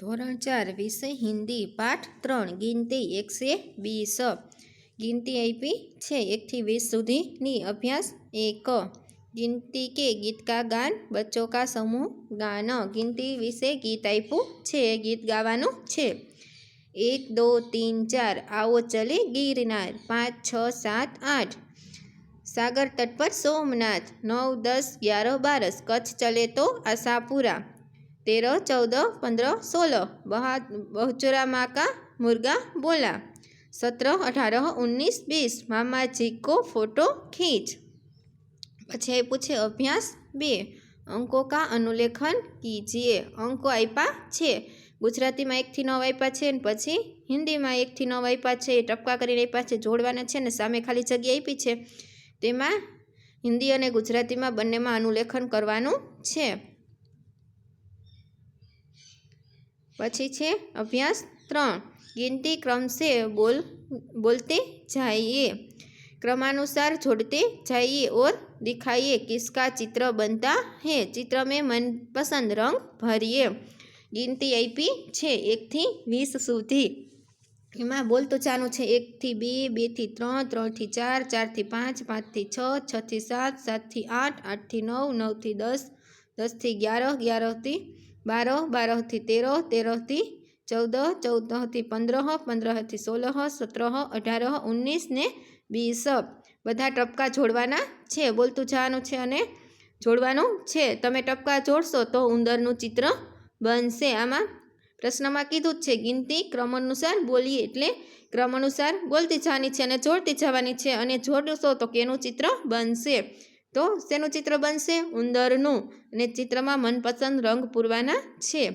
ધોરણ ચાર વિષય હિન્દી, પાઠ ત્રણ, ગિનતી, એકસે વીસ. ગિનતી આપી છે એકથી વીસ સુધીની અભ્યાસ. એક. ગિનતી કે ગીત કા ગાન બચ્ચો કા સમૂહ ગાન. ગિનતી વિશે ગીત આપ્યું છે, ગીત ગાવાનું છે. એક, દો, તીન, ચાર, આવો ચલે ગિરનાર. પાંચ, છ, સાત, આઠ. સાગર તટ પર સોમનાથ. નવ, દસ, ગ્યારો, બારસ. કચ્છ ચલે તો આશાપુરા. तेरह चौदह पंद्रह सोलह बहा बहुचरा माँ का मुर्गा बोला सत्रह अठारह उन्नीस बीस मामा जी को फोटो खींच પછી આપ્યું છે અભ્યાસ બે અંકો કા અનુલેખન કીજીએ અંકો આપ્યા છે ગુજરાતીમાં એકથી નવ આપ્યા છે ને પછી હિન્દીમાં એકથી નવ આપ્યા છે એ ટપકા કરીને આપ્યા છે જોડવાના છે ને સામે ખાલી જગ્યા આપી છે તેમાં હિન્દી અને ગુજરાતીમાં બંનેમાં અનુલેખન કરવાનું છે પછી છે અભ્યાસ ત્રણ गिनती क्रम से बोल बोलते जाइए क्रमानुसार जोड़ते जाइए और दिखाइए किसका चित्र बनता है चित्र में मनपसंद रंग भरिए ગિનતી આપી છે એકથી વીસ સુધી એમાં બોલતું ચાનું છે એકથી બે બેથી ત્રણ ત્રણથી ચાર ચારથી પાંચ પાંચથી છ છથી સાત સાતથી આઠ આઠથી નવ નવથી દસ દસથી ગ્યારહ ગ્યારહથી બાર બારથી તેર તેરથી ચૌદ ચૌદથી પંદર પંદરથી સોળ સત્ર અઢાર, ઓગણીસ ને વીસ. બધા ટપકા જોડવાના છે, બોલતું જવાનું છે અને જોડવાનું છે. તમે ટપકા જોડશો તો ઉંદરનું ચિત્ર બનશે. આમાં પ્રશ્નમાં કીધું જ છે, ગિનતી ક્રમ અનુસાર બોલીએ એટલે ક્રમ અનુસાર બોલતી જવાની છે અને જોડતી જવાની છે અને જોડશો તો કેનું ચિત્ર બનશે? તો શેનું ચિત્ર બનશે? ઉંદરનું. અને ચિત્રમાં મનપસંદ રંગ પૂરવાના છે.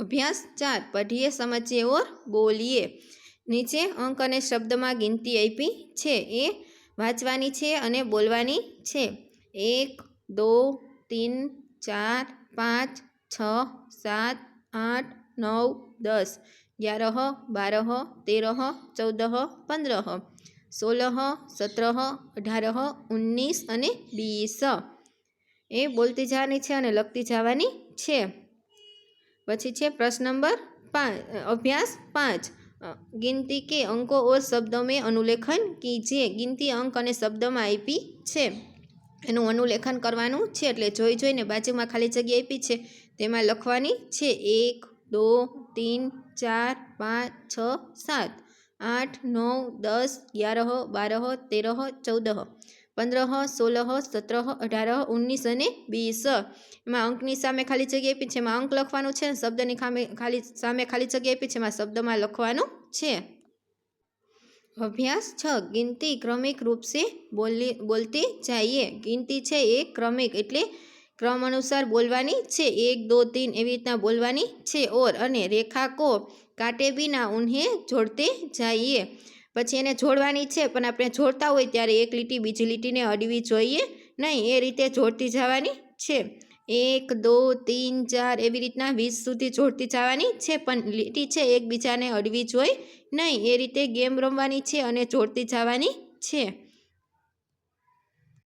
અભ્યાસ ચાર. પઢીએ સમજીએ ઓર બોલીએ. નીચે અંક અને શબ્દમાં ગિનતી આપી છે. એ વાંચવાની છે અને બોલવાની છે. એક, દો, તીન, ચાર, પાંચ, છ, સાત, આઠ, નવ, દસ. ગ્યારહ બારહ, તેરહ, ચૌદહ, પંદ્રહ. સોલહ સત્રહ, અઢારહ ઓગણીસ અને બીસ એ બોલતી જવાની છે અને લખતી જવાની છે. પછી છે પ્રશ્ન નંબર પાંચ અભ્યાસ પાંચ. ગિનતી કે અંકો ઓર શબ્દો મેં અનુલેખન કીજે. ગિનતી અંક અને શબ્દમાં આપી છે. એનું અનુલેખન કરવાનું છે એટલે જોઈ જોઈને બાજુમાં ખાલી જગ્યા આપી છે. તેમાં લખવાની છે એક, દો, તીન, ચાર, પાંચ, છ, સાત. આઠ, નવ, દસ ગ્यारह बारह तेरह ચૌદહ, પંદરહ સોલહ સત્રહ, અઢારહ, ઓગણીસ અને વીસ. એમાં અંકની સામે ખાલી જગ્યા આપી છે. એમાં અંક લખવાનું છે શબ્દની ખામે ખાલી સામે ખાલી જગ્યા આપી છે. એમાં શબ્દમાં લખવાનું છે. અભ્યાસ છ. ગિનતી ક્રમિક રૂપસે બોલી બોલતી જઈએ. ગિનતી છે એ ક્રમિક એટલે ક્રમ અનુસાર બોલવાની છે. એક, દો, તીન એવી રીતના બોલવાની છે. ઓર અને રેખાકો કાટે વિના ઉન્હે જોડતે જઈએ. પછી એને જોડવાની છે, પણ આપણે જોડતા હોય ત્યારે એક લીટી બીજી લીટીને અડવી જોઈએ નહીં, એ રીતે જોડતી જવાની છે. એક, દો, તીન, ચાર એવી રીતના વીસ સુધી જોડતી જવાની છે, પણ લીટી છે એકબીજાને અડવી જોઈ નહીં, એ રીતે ગેમ રમવાની છે અને જોડતી જવાની છે.